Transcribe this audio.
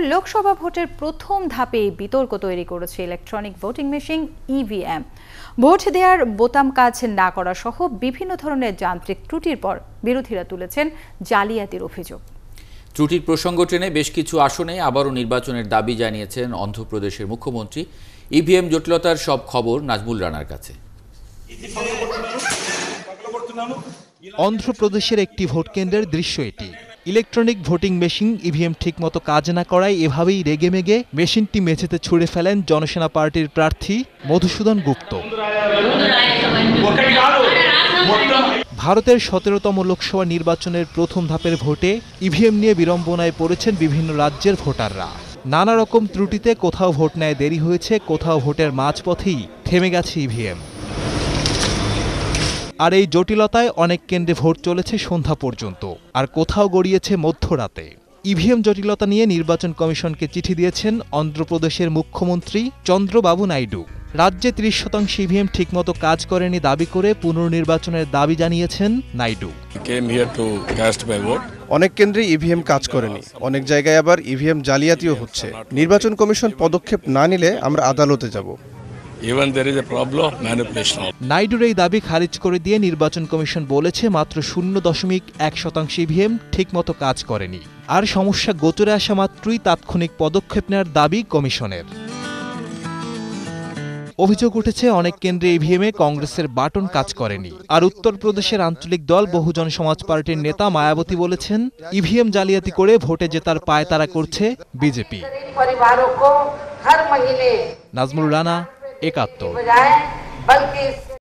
লোকসভা ভোটের প্রথম ধাপে বিতর্ক তৈরি করেছে electronic voting machine EVM. Vote দেওয়ার বোতাম কাজ না করা সহ বিভিন্ন ধরনের যান্ত্রিক ত্রুটির পর বিরোধীরা তুলেছেন জালিয়াতির অভিযোগ। ত্রুটির প্রসঙ্গ টেনে বেশ কিছু আসনে আবারও নির্বাচনের দাবি জানিয়েছেন অন্ধ্রপ্রদেশের মুখ্যমন্ত্রী। ইভিএম জটিলতার সব খবর নাজমুল রানার কাছে। অন্ধ্রপ্রদেশের একটি ভোট কেন্দ্রের দৃশ্য এটি। ইলেকট্রনিক ভোটিং মেশিন ইভিএম ঠিকমতো কাজ না করায় এভাবেই রেগে মেগে মেশিনটি মেঝেতে ছুড়ে ফেলেন জনসেনা পার্টির প্রার্থী মধুসূদন গুপ্ত। ভারতের সতেরোতম লোকসভা নির্বাচনের প্রথম ধাপের ভোটে ইভিএম নিয়ে বিড়ম্বনায় পড়েছেন বিভিন্ন রাজ্যের ভোটাররা। নানা রকম ত্রুটিতে কোথাও ভোট নেয় দেরি হয়েছে, কোথাও ভোটের মাঝপথেই থেমে গেছে ইভিএম। আর এই জটিলতায় অনেক কেন্দ্রে ভোট চলেছে সন্ধ্যা পর্যন্ত আর কোথাও গড়িয়েছে মধ্যরাতে। ইভিএম জটিলতা নিয়ে নির্বাচন কমিশনকে চিঠি দিয়েছেন অন্ধ্রপ্রদেশের মুখ্যমন্ত্রী চন্দ্রবাবু নাইডু। রাজ্যে ত্রিশ শতাংশ ইভিএম ঠিকমতো কাজ করেনি দাবি করে পুনর্নির্বাচনের দাবি জানিয়েছেন নাইডু. অনেক কেন্দ্রে ইভিএম কাজ করেনি অনেক জায়গায় আবার ইভিএম জালিয়াতিও হচ্ছে। নির্বাচন কমিশন পদক্ষেপ না নিলে আমরা আদালতে যাব। নাইডুর এই দাবি খারিজ করে দিয়ে নির্বাচন কমিশন বলেছে মাত্র শূন্য দশমিক এক শতাংশ ইভিএম ঠিকমতো কাজ করেনি। আর সমস্যা গোচরে আসা মাত্রই তাৎক্ষণিক পদক্ষেপ নেওয়ার দাবি কমিশনের। অভিযোগ উঠেছে অনেক কেন্দ্রে ইভিএমে কংগ্রেসের বাটন কাজ করেনি। আর উত্তরপ্রদেশের আঞ্চলিক দল বহুজন সমাজ পার্টির নেতা মায়াবতী বলেছেন ইভিএম জালিয়াতি করে ভোটে জেতার পায় তারা করছে বিজেপি। নাজমুল রানা एक बल्कि